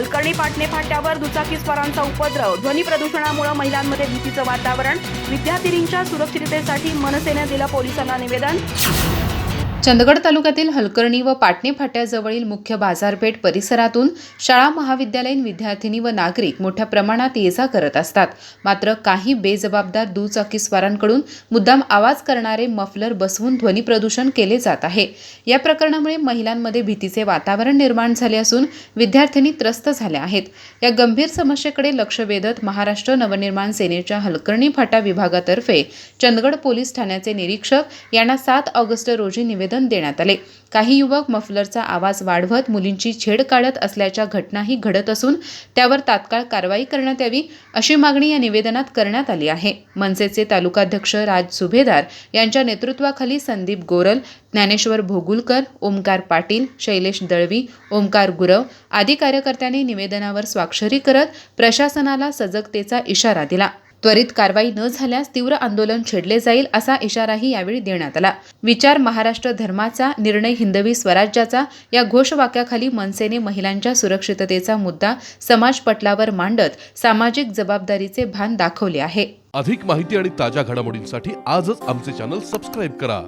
हलकर्णी पाटणे फाट्यावर दुचाकीस्वारांचा उपद्रव. ध्वनी प्रदूषणामुळे महिलांमध्ये भीतीचं वातावरण. विद्यार्थिनींच्या सुरक्षिततेसाठी मनसेने दिलं पोलिसांना निवेदन. चंदगड तालुक्यातील हलकर्णी व पाटणे फाट्याजवळील मुख्य बाजारपेठ परिसरातून शाळा महाविद्यालयीन विद्यार्थिनी व नागरिक मोठ्या प्रमाणात ये जा करत असतात. मात्र काही बेजबाबदार दुचाकीस्वारांकडून मुद्दाम आवाज करणारे मफलर बसवून ध्वनी प्रदूषण केले जात आहे. या प्रकरणामुळे महिलांमध्ये भीतीचे वातावरण निर्माण झाले असून विद्यार्थिनी त्रस्त झाल्या आहेत. या गंभीर समस्येकडे लक्ष वेधत महाराष्ट्र नवनिर्माण सेनेच्या हलकर्णी फाटा विभागातर्फे चंदगड पोलीस ठाण्याचे निरीक्षक यांना सात ऑगस्ट रोजी निवेदन देण्यात आले. काही युवक मफलरचा आवाज वाढवत मुलींची छेड काढत असल्याच्या घटनाही घडत असून त्यावर तात्काळ कारवाई करण्यात यावी अशी मागणी या निवेदनात करण्यात आली आहे. मनसेचे तालुकाध्यक्ष राज सुभेदार यांच्या नेतृत्वाखाली संदीप गोरल ज्ञानेश्वर भोगुलकर ओमकार पाटील शैलेश दळवी ओमकार गुरव आदी कार्यकर्त्यांनी निवेदनावर स्वाक्षरी करत प्रशासनाला सजगतेचा इशारा दिला. त्वरित कारवाई न झाल्यास तीव्र आंदोलन छेडले जाईल असा इशाराही यावेळी देण्यात आला. विचार महाराष्ट्र धर्माचा निर्णय हिंदवी स्वराज्याचा या घोषवाक्याखाली मनसेने महिलांच्या सुरक्षिततेचा मुद्दा समाज पटलावर मांडत सामाजिक जबाबदारीचे भान दाखवले आहे. अधिक माहिती आणि ताज्या घडामोडींसाठी आजच आमचे चॅनल सबस्क्राईब करा.